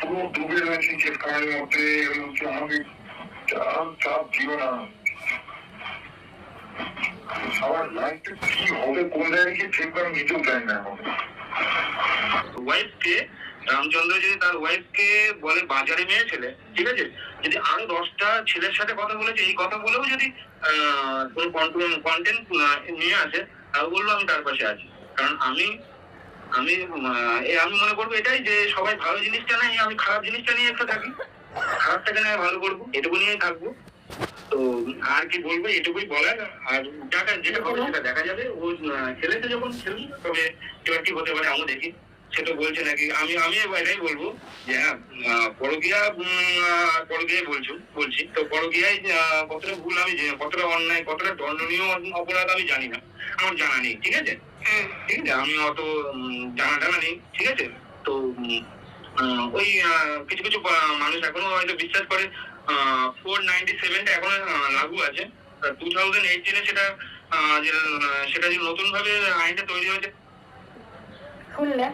পুরো ডুবে রয়েছি মধ্যে আমি চাপ দিও না। আমার কি হবে, কোন জায়গায় গিয়ে ঠিক না এখন। ওয়াইফকে রামচন্দ্র যদি তার ওয়াইফকে বলে বাজারে মেয়ে ছেলে ঠিক আছে? যদি আরও দশটা ছেলের সাথে কথা বলেছে, এই কথা বলেও যদি কোনো কন্টেন্ট নিয়ে আসে, তাও বলল আমি তার পাশে আছি। কারণ আমি আমি আমি মনে করব এটাই যে সবাই ভালো জিনিসটা নেই আমি খারাপ জিনিসটা নিয়ে একটা থাকি। খারাপটাকে নিয়ে ভালো করব, এটুকু নিয়েই থাকব। তো আর কি বলব, এটুকুই বলার। আর দেখা যেটা হবে সেটা দেখা যাবে। ও খেলেছে যখন খেলবে তবে এবার কি হতে পারে আমি দেখি। সেটা বলছে নাকি, আমি আমি এটাই বলব যে হ্যাঁ পরকীয়া পরকীয়াই বলছো, বলছি। তো পরকীয়ায় কতটা ভুল আমি কতটা অন্যায়, কতটা দণ্ডনীয় অপরাধ আমি জানি না। আমার জানা নেই, ঠিক আছে? ঠিক আছে, আমি অত জানা টানা নেই, ঠিক আছে? তো ওই কিছু কিছু মানুষ এখনও হয়তো বিশ্বাস করে ফোর নাইনটি সেভেনটা এখনও লাগু আছে। টু থাউজেন্ড এইটিনে সেটা সেটা যে নতুন ভাবে আইনটা তৈরি হয়েছে শুনলে